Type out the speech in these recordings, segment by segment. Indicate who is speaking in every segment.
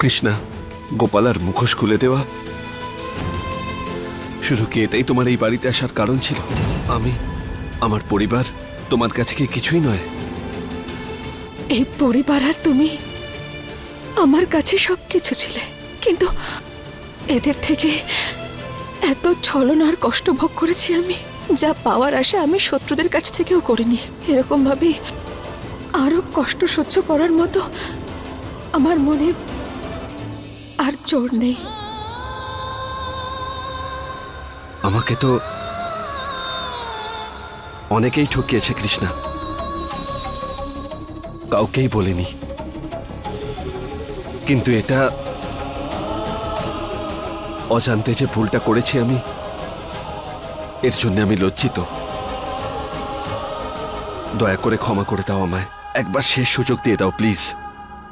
Speaker 1: কৃষ্ণা গোপাল আর মুখোশ খুলে দেওয়া শুধু কি এটাই তোমার এই বাড়িতে আসার কারণ ছিল? আমি, আমার পরিবার তোমার কাছে কি কিছুই নয়?
Speaker 2: এই পরিবার আর তুমি আমার কাছে সব কিছু ছিলে। কিন্তু এদের থেকে এত ছলনা আর কষ্ট ভোগ করেছি আমি, যা পাওয়ার আশা আমি শত্রুদের কাছ থেকেও করিনি। এরকম ভাবে আরও কষ্ট সহ্য করার মতো আমার মনে আর জোর নেই।
Speaker 1: আমাকে তো অনেকেই ঠকিয়েছে কৃষ্ণা। কাউকেই বলিনি। কিন্তু এটা অজান্তে যে ভুলটা করেছি আমি, এর জন্য আমি লজ্জিত। দয়া করে ক্ষমা করে দাও আমায়। একবার শেষ সুযোগ দিয়ে দাও, প্লিজ।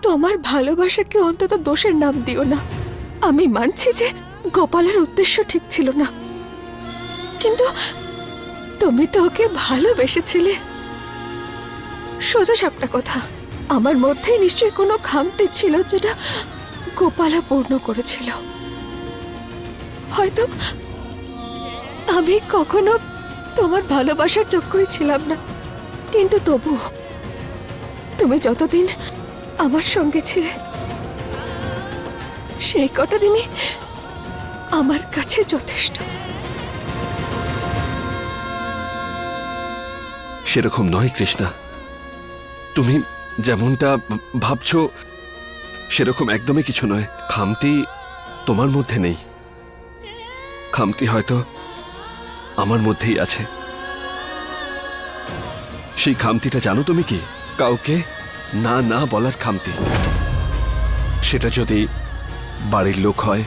Speaker 2: তোমার ভালোবাসাকে অন্তত দোষের নাম দিও না। আমি মানছি যে গোপালের উদ্দেশ্য ঠিক ছিল না। কিন্তু তুমি তো ওকে ভালোবেসেছিলে। সোজা সাপটা কথা। আমার মধ্যেই নিশ্চয়ই কোনো খামতি ছিল যেটা গোপালা পূর্ণ করেছিল। হয়তো আমি কখনো তোমার ভালোবাসার যোগ্যই ছিলাম না। কিন্তু তবু তুমি যতদিন আমার সঙ্গে ছিলে, সেই কটা দিনই আমার কাছে যথেষ্ট।
Speaker 1: সেরকম নয়, কৃষ্ণা। তুমি যেমনটা ভাবছ, সেরকম একদমই কিছু নয়। খামতি তোমার মধ্যে নেই। খামতি হয়তো আমার মধ্যেই আছে। সেই খামতিটা জানো তুমি কি? কাউকে না না বলার খামতি। সেটা যদি বাড়ির লোক হয়,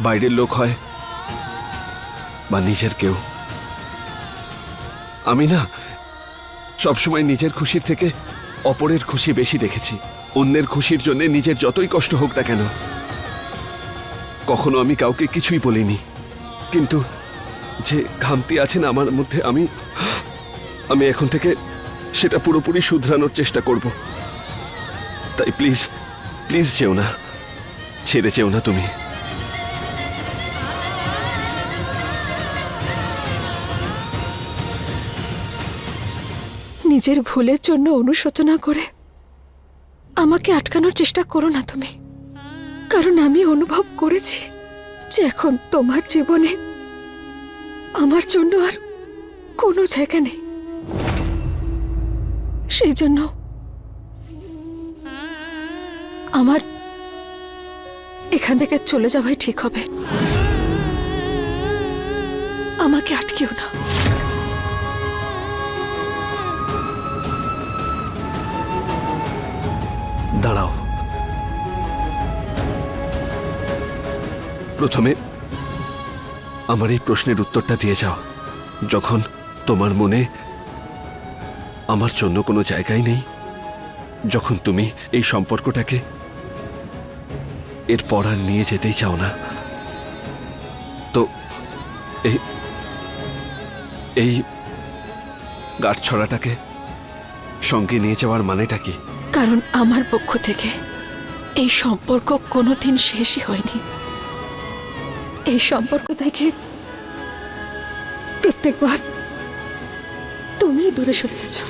Speaker 1: বাইরের লোক হয়, বা নিজের কেউ। আমি না সবসময় নিজের খুশির থেকে অপরের খুশি বেশি দেখেছি। অন্যের খুশির জন্য নিজের যতই কষ্ট হোক না কেন, কখনো আমি কাউকে কিছুই বলিনি। কিন্তু যে ঘামতি আছে না আমার মধ্যে আমি আমি এখন থেকে সেটা পুরোপুরি শুধরানোর চেষ্টা করব। তাই প্লিজ প্লিজ যেও না, ছেড়ে যেও না তুমি।
Speaker 2: নিজের ভুলের জন্য অনুশোচনা করে। আমাকে আটকানোর চেষ্টা করো না তুমি। কারণ আমি অনুভব করেছি যে এখন তোমার জীবনে আমার জন্য আর কোনো জায়গা নেই। সেই জন্য আমার এখান থেকে চলে যাওয়াই ঠিক হবে। আমাকে আটকেও না।
Speaker 1: দাঁড়াও। প্রথমে আমার এই প্রশ্নের উত্তরটা দিয়ে যাও। যখন তোমার মনে আমার জন্য কোনো জায়গায় নেই, যখন তুমি এই সম্পর্কটাকে এরপর আর নিয়ে যেতেই চাও না, তো এই এই গাঠ ছড়াটাকে সঙ্গে নিয়ে যাওয়ার মানেটা কি?
Speaker 2: কারণ আমার পক্ষ থেকে এই সম্পর্ক কোনোদিন শেষই হয়নি। এই সম্পর্ক থেকে প্রত্যেকবার তুমি দূরে সরে গেছো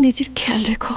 Speaker 2: निजे
Speaker 3: ख्याल रखो।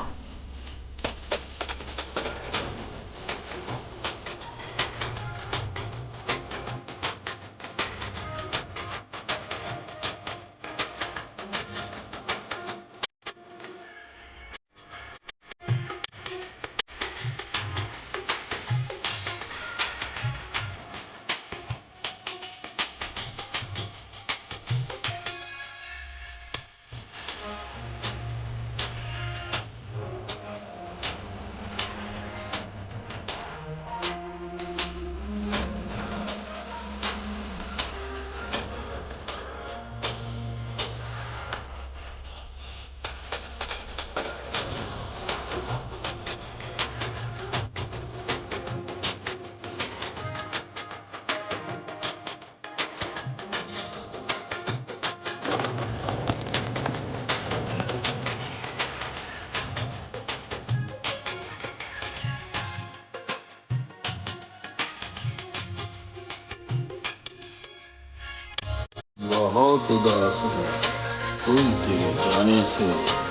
Speaker 3: All to the Sugar. All
Speaker 2: to the Johnny Silver.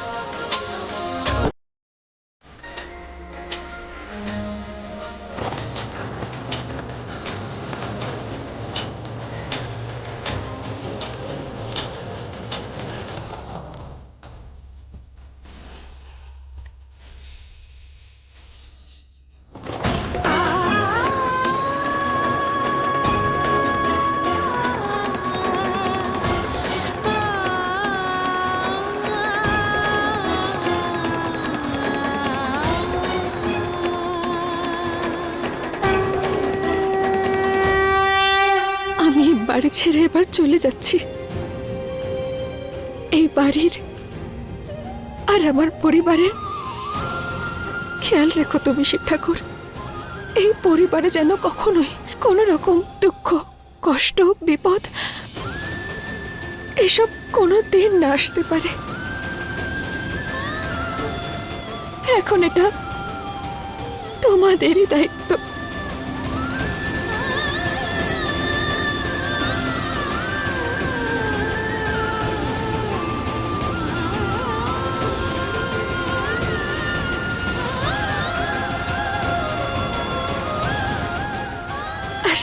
Speaker 2: এবার চলে যাচ্ছি। এই বাড়ির আর আমার পরিবারের খেয়াল রেখো তুমি শিব ঠাকুর। এই পরিবারে যেন কখনোই কোনো রকম দুঃখ, কষ্ট, বিপদ এসব কোনো দিন না আসতে পারে। এখন এটা তোমাদেরই দায়িত্ব।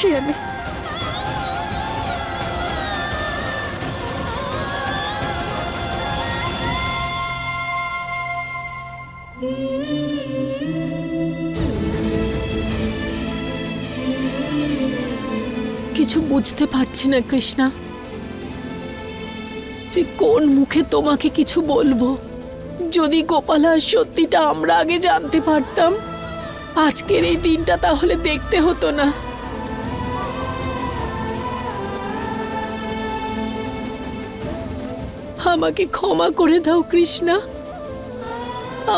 Speaker 2: আসি
Speaker 4: কিছু বুঝতে পারছি না, কৃষ্ণা। যে কোন মুখে তোমাকে কিছু বলব? যদি গোপালার সত্যিটা আমরা আগে জানতে পারতাম, আজকের এই দিনটা তাহলে দেখতে হতো না। আমাকে ক্ষমা করে দাও, কৃষ্ণা।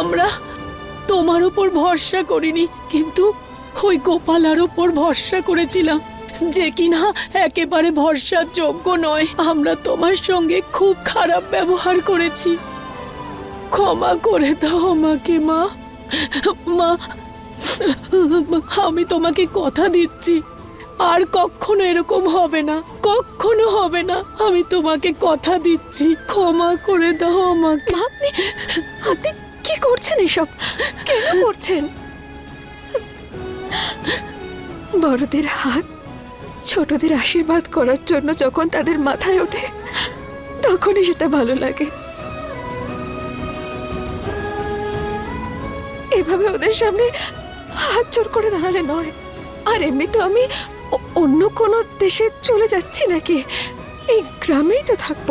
Speaker 4: আমরা তোমার উপর ভরসা করিনি, কিন্তু ওই গোপালার ওপর ভরসা করেছিলাম যে কিনা একেবারে ভরসার যোগ্য নয়। আমরা তোমার সঙ্গে খুব খারাপ ব্যবহার করেছি। ক্ষমা করে দাও আমাকে, মা। মা, আমি তোমাকে কথা দিচ্ছি। আর কখনো এরকম হবে না, কখনো হবে না। আমি তোমাকে কথা দিচ্ছি, ক্ষমা করে দাও আমাকে।
Speaker 2: আপনি আপনি কি করছেন এসব? কেন করছেন? বড়দের হাত, ছোটদের আশীর্বাদ করার জন্য যখন তাদের মাথায় ওঠে, তখনই সেটা ভালো লাগে। এভাবে ওদের সামনে হাত জোর করে দাঁড়ালে নয়। আর এমনি তো আমি অন্য কোনো দেশে চলে যাচ্ছি নাকি? এই গ্রামেই তো থাকব।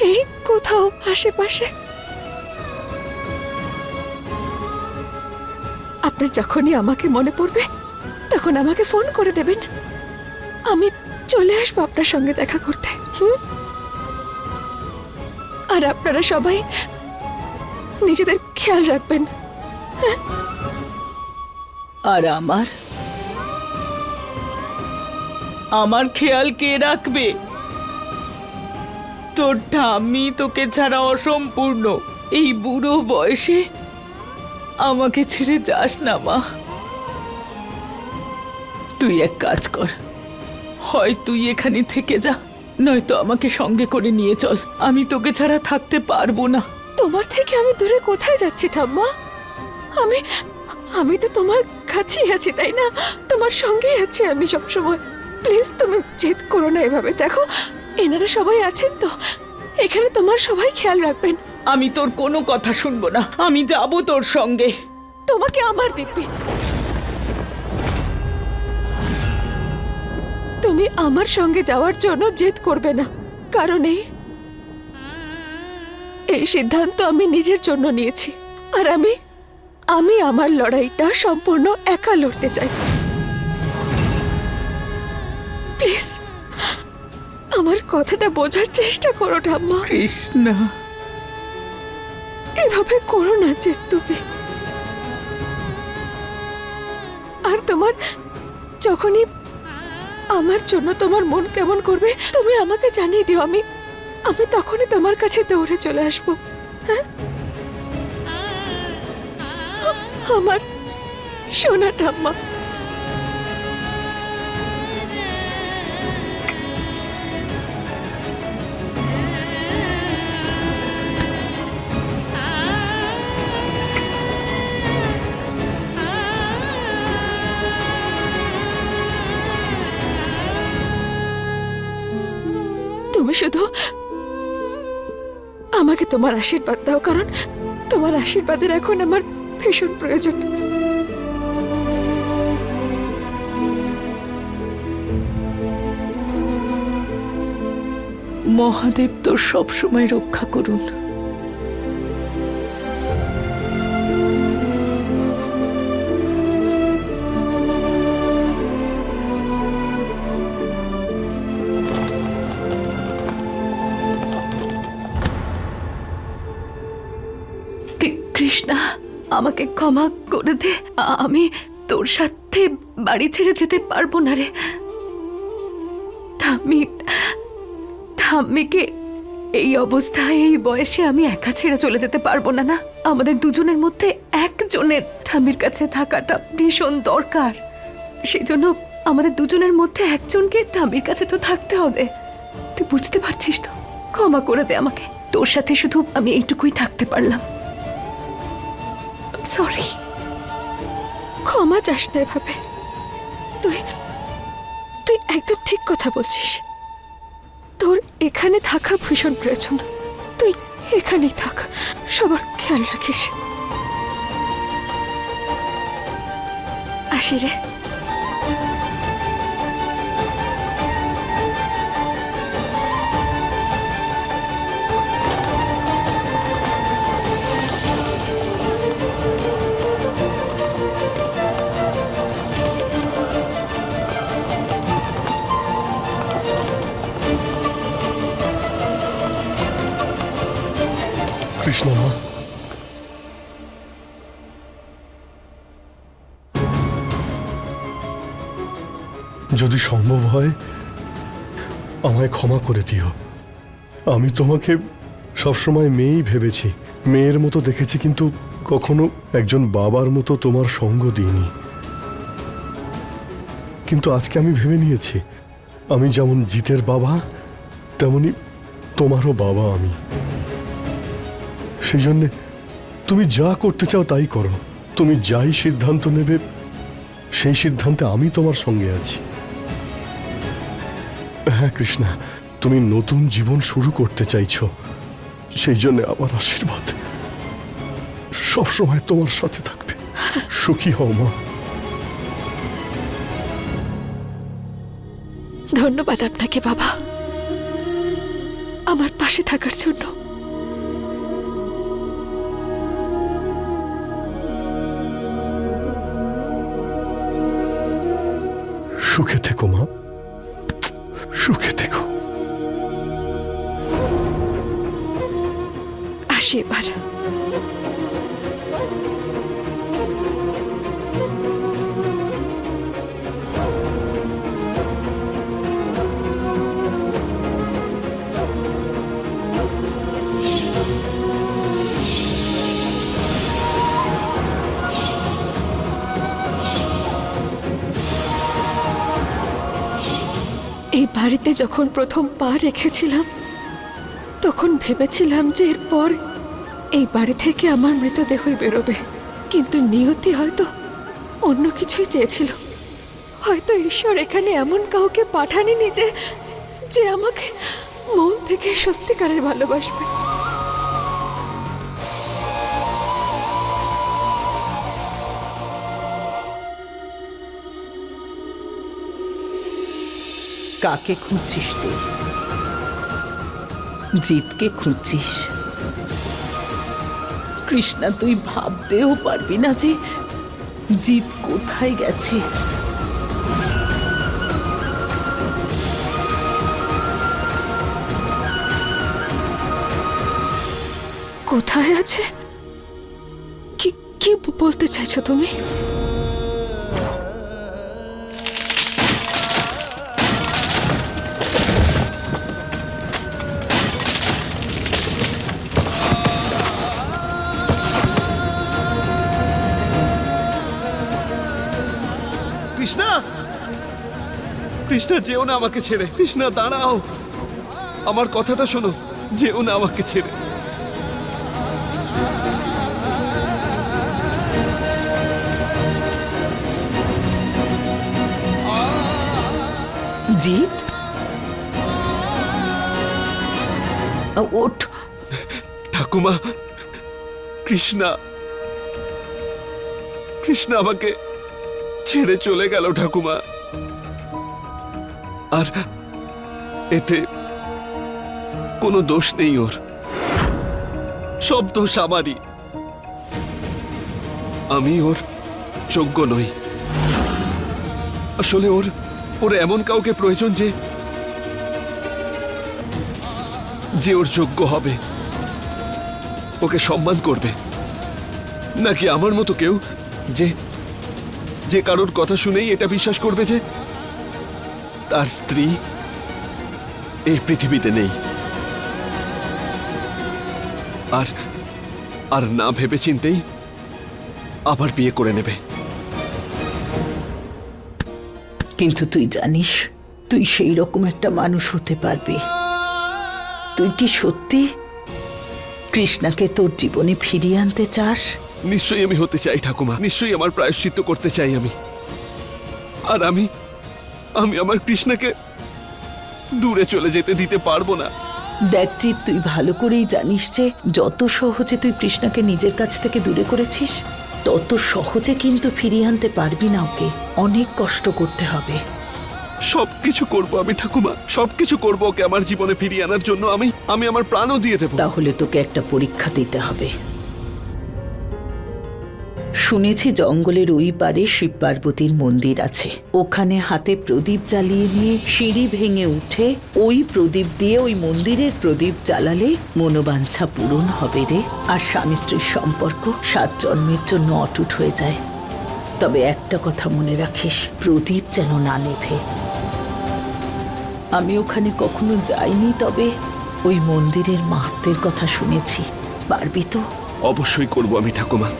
Speaker 2: এই কোথাও আশেপাশে। আপনার যখনই আমাকে মনে পড়বে, তখন আমাকে ফোন করে দেবেন। আমি চলে আসব আপনার সঙ্গে দেখা করতে? আর আপনারা সবাই নিজেদের খেয়াল রাখবেন
Speaker 4: আর আমার? আমার খেয়াল কে রাখবে? তোর ঠাম্মি তোকে ছাড়া অসম্পূর্ণ। এই বুড়ো বয়সে আমাকে ছেড়ে যাস না, মা। তুই এক কাজ কর। হয় তুই এখানে থেকে যা, নয়তো আমাকে সঙ্গে করে নিয়ে চল। আমি তোকে ছাড়া থাকতে পারব না।
Speaker 2: তোমার থেকে আমি দূরে কোথায় যাচ্ছি, ঠাম্মা? আমি আমি তো তোমার কাছেই আছি, তাই না? তোমার সঙ্গেই আছি আমি সবসময়। প্লিজ তুমি জেদ করো না এভাবে। দেখো এনারা সবাই আছেন তো। এখানে তোমার সবাই খেয়াল রাখবেন।
Speaker 5: আমি তোর কোনো কথা শুনব না। আমি যাব তোর সঙ্গে।
Speaker 2: তোমাকে আমার দিব্যি তুমি আমার সঙ্গে যাওয়ার জন্য জেদ করবে না। কারণ এই এই সিদ্ধান্ত আমি নিজের জন্য নিয়েছি। আর আমি আমি আমার লড়াইটা সম্পূর্ণ একা লড়তে চাই। আমার কথাটা বোঝার চেষ্টা করো ঠাম্মা
Speaker 5: কৃষ্ণা।
Speaker 2: এভাবে করো না যে তুমি। আর তোমার যখনই আমার জন্য তোমার মন কেমন করবে তুমি আমাকে জানিয়ে দিও। আমি আমি তখনই তোমার কাছে দৌড়ে চলে আসব। হ্যাঁ? আমার সোনা ঠাম্মা তুমি শুধু আমাকে তোমার আশীর্বাদ দাও, কারণ তোমার আশীর্বাদের এখন আমার ভীষণ প্রয়োজন।
Speaker 5: মহাদেব তোর সবসময় রক্ষা করুন।
Speaker 2: কৃষ্ণা আমাকে ক্ষমা করে দে। আমি তোর সাথে বাড়ি ছেড়ে যেতে পারব না রে। ঠাম্মি, ঠাম্মিকে এই অবস্থায়, এই বয়সে আমি একা ছেড়ে চলে যেতে পারব না না? আমাদের দুজনের মধ্যে একজনের ঠাম্মির কাছে থাকাটা ভীষণ দরকার। সেই জন্য আমাদের দুজনের মধ্যে একজনকে ঠাম্মির কাছে তো থাকতে হবে। তুই বুঝতে পারছিস তো? ক্ষমা করে দে আমাকে। তোর সাথে শুধু আমি এইটুকুই থাকতে পারলাম। সরি, ক্ষমা চাস না এভাবে। তুই তুই একদম ঠিক কথা বলছিস। তোর এখানে থাকা ভীষণ প্রয়োজন। তুই এখানেই থাক, সবার খেয়াল রাখিস। আসি রে
Speaker 6: কৃষ্ণমা যদি সম্ভব হয়, আমায় ক্ষমা করে দিও। আমি তোমাকে সবসময় মেয়েই ভেবেছি। মেয়ের মতো দেখেছি, কিন্তু কখনো একজন বাবার মতো তোমার সঙ্গ দিইনি। কিন্তু আজকে আমি ভেবে নিয়েছি, আমি যেমন জিতের বাবা, তেমনি তোমারও বাবা আমি। সেই জন্যে তুমি যা করতে চাও তাই করো। তুমি যাই সিদ্ধান্ত নেবে, সেই সিদ্ধান্তে আমি তোমার সঙ্গে আছি। হ্যাঁ কৃষ্ণা, তুমি নতুন জীবন শুরু করতে চাইছো, সেই জন্য আমার আশীর্বাদ। সবসময় তোমার সাথে থাকবে। সুখী হও মা।
Speaker 2: ধন্যবাদ আপনাকে বাবা। আমার পাশে থাকার জন্য।
Speaker 6: সুখে থেকো মা। সুখে থেকো।
Speaker 2: আসি বাড়িতে যখন প্রথম পা রেখেছিলাম, তখন ভেবেছিলাম যে এরপর এই বাড়ি থেকে আমার মৃতদেহই বেরোবে। কিন্তু নিয়তি হয়তো অন্য কিছুই চেয়েছিল। হয়তো ঈশ্বর এখানে এমন কাউকে পাঠানি নিজে যে আমাকে মন থেকে সত্যিকারের ভালোবাসবে।
Speaker 5: কাকে খুঁজছিস তুই? জিতকে খুঁজছিস। কৃষ্ণা, তুই ভাবতেও পারবি না যে জিত কোথায় গেছে।
Speaker 2: কোথায় আছে? কি কি বলতে চাইছো তুমি?
Speaker 1: কৃষ্ণা যেও না আমাকে ছেড়ে। কৃষ্ণা দাঁড়াও। আমার কথাটা শোনো যেও না আমাকে ছেড়ে।
Speaker 5: জিত আ, ওঠ।
Speaker 1: ঠাকুমা কৃষ্ণা। কৃষ্ণা আমাকে ছেড়ে চলে গেল ঠাকুমা। আর এতে কোনো দোষ নেই ওর। সব দোষ আমারই। আমি ওর যোগ্য নই। আসলে ওর ওর এমন কাউকে প্রয়োজন যে যে ওর যোগ্য হবে। ওকে সম্মান করবে। নাকি আমার মতো কেউ যে যে কারোর কথা শুনেই এটা বিশ্বাস করবে যে তার স্ত্রী এই পৃথিবীতে নেই। আর আর না ভেবে চিন্তেই আবার বিয়ে করে নেবে।
Speaker 5: কিন্তু তুই জানিস তুই সেই রকম একটা মানুষ হতে পারবি। তুই কি সত্যি কৃষ্ণাকে তোর জীবনে ফিরিয়ে আনতে চাস?
Speaker 1: নিশ্চয়ই আমি হতে চাই ঠাকুমা। নিশ্চয়ই আমার প্রায়শ্চিত্ত করতে চাই আমি। আর আমি আমি আমার কৃষ্ণাকে দূরে চলে যেতে দিতে পারব না।
Speaker 5: দেখ তুই ভালো করেই জানিস যে যত সহজে তুই কৃষ্ণাকে নিজের কাছ থেকে দূরে করেছিস তত সহজে কিন্তু ফিরিয়ে আনতে পারবি না ওকে। অনেক কষ্ট করতে হবে।
Speaker 1: সবকিছু করব আমি ঠাকুমা। সবকিছু করব ওকে আমার জীবনে ফিরিয়ে আনার জন্য আমি আমি আমার প্রাণও দিয়ে দেবো।
Speaker 5: তাহলে তোকে একটা পরীক্ষা দিতে হবে। শুনেছি জঙ্গলের ওই পারে শিব পার্বতীর মন্দির আছে। ওখানে হাতে প্রদীপ জ্বালিয়ে নিয়ে সিঁড়ি ভেঙে উঠে ওই প্রদীপ দিয়ে ওই মন্দিরের প্রদীপ জ্বালালে মনোবাঞ্ছা পূরণ হবে রে। আর স্বামী স্ত্রীর সম্পর্ক সাত জন্মের জন্য অটুট হয়ে যায়। তবে একটা কথা মনে রাখিস, প্রদীপ যেন না নেভে। আমি ওখানে কখনো যাইনি, তবে ওই মন্দিরের মাহাত্মের কথা শুনেছি। পারবি তো?
Speaker 1: অবশ্যই করব আমি, ঠাকুমা।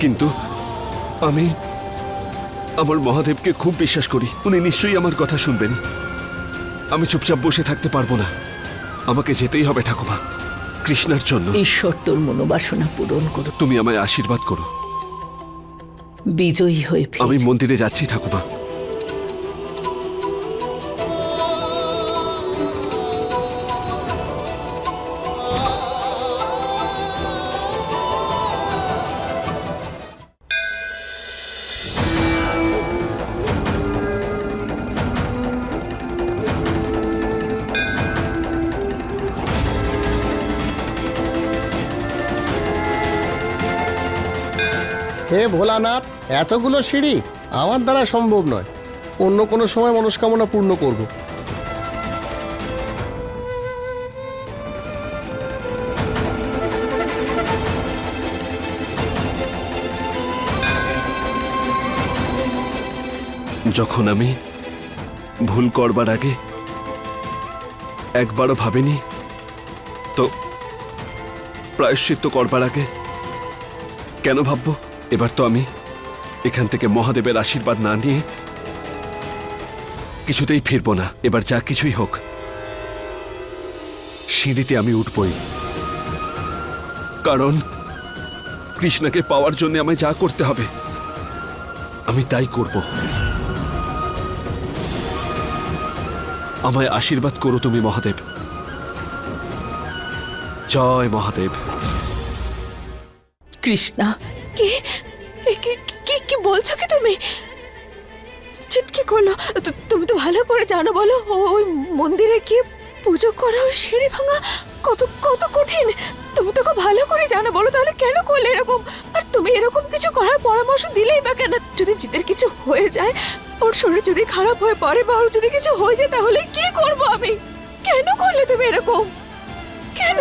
Speaker 1: কিন্তু আমি আমার মহাদেবকে খুব বিশ্বাস করি। উনি নিশ্চয়ই আমার কথা শুনবেন। আমি চুপচাপ বসে থাকতে পারব না। আমাকে যেতেই হবে ঠাকুমা। কৃষ্ণার জন্য।
Speaker 5: ঈশ্বর তোর মনোবাসনা পূরণ করো
Speaker 1: তুমি আমায় আশীর্বাদ করো।
Speaker 5: বিজয়ী হয়ে
Speaker 1: আমি মন্দিরে যাচ্ছি ঠাকুমা।
Speaker 7: হে ভোলানাথ, এতগুলো সিঁড়ি আমার দ্বারা সম্ভব নয়। অন্য কোনো সময় মনস্কামনা পূর্ণ করব।
Speaker 1: যখন আমি ভুল করবার আগে একবারও ভাবিনি, তো প্রায়শ্চিত্ত করবার আগে কেন ভাববো? এবার তো আমি এখান থেকে মহাদেবের আশীর্বাদ না নিয়ে কিছুতেই ফিরবো না। এবার যা কিছুই হোক সিঁড়িতে আমি উঠবই। কারণ কৃষ্ণাকে পাওয়ার জন্য আমায় যা করতে হবে আমি তাই করব। আমায় আশীর্বাদ করো তুমি মহাদেব। জয় মহাদেব।
Speaker 5: কৃষ্ণা।
Speaker 2: কি? বলছো কি তুমি? চিৎ কি করল? তুমি তো ভালো করে জানো বলো ওই মন্দিরে কি পুজো করা ওই সিঁড়ি ভাঙা কত কত কঠিন। তুমি তো খুব ভালো করে জানো বলো, তাহলে কেন করলে এরকম? আর তুমি এরকম কিছু করার পরামর্শ দিলেই বা কেন? যদি জিতের কিছু হয়ে যায়, ওর শরীর যদি খারাপ হয়ে পড়ে বা ওর যদি কিছু হয়ে যায়, তাহলে কি করব আমি? কেন করলে তুমি এরকম? কেন?